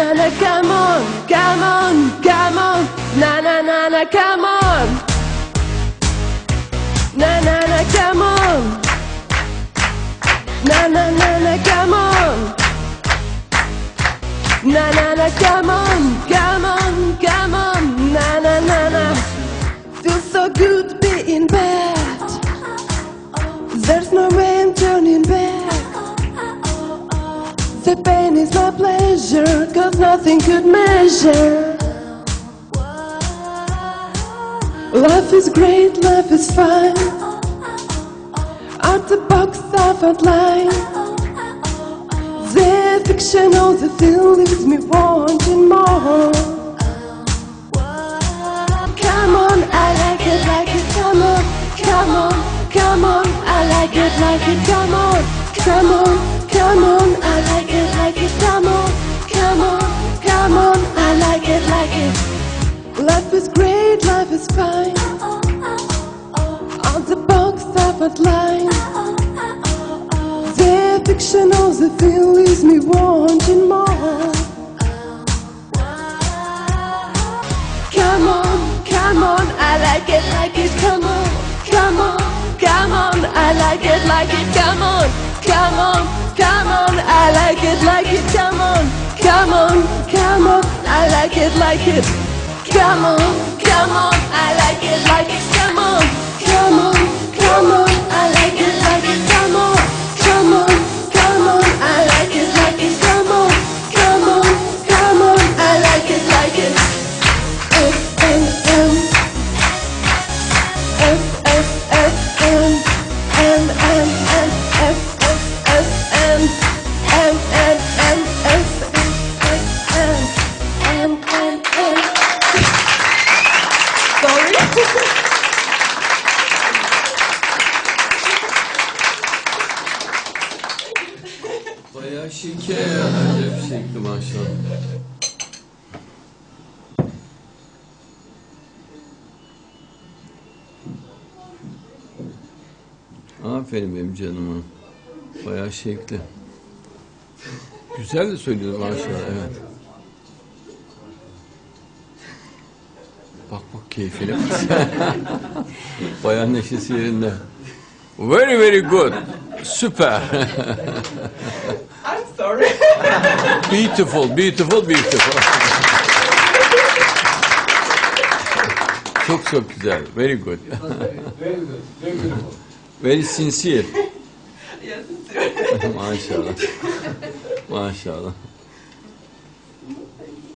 na na, come on, come on, come on, na na na na, come on, na na na, come on, na na na na, come on, na na na, come on, come on, come on, na na na na. Feels so good being bad. There's no way I'm turning back. The pain is my cause nothing could measure. Life is great, life is fine. Out the box I've outlined. The fiction of the film leaves me wanting more. Come on, I like it, like it, come on, come on, come on, I like it, like it, come on, come on, come on, I like it, like it, come on, come on, come on, I like it, like it. Life is great, life is fine. On the box I've outlined. The fiction of the film leaves me wanting more. Come on, come on, I like it, like it, come on, come on, come on, I like it, like it, come on, come on, come on, I like it, like it, come on, come on, come on, I like it, like it, come on, come on, I like it, like it, Bayağı ya. Acayip şekli maşallah. Aferin benim canıma. Bayağı şekli. Güzel de söylüyor maşallah evet. Bak bak keyfine. Bayağı neşesi yerinde. Very very good. Süper. I'm sorry. Beautiful, beautiful, beautiful. çok çok güzel. Very good. Very good. Very beautiful. Very sincere. Yes, true. Maşallah. Maşallah.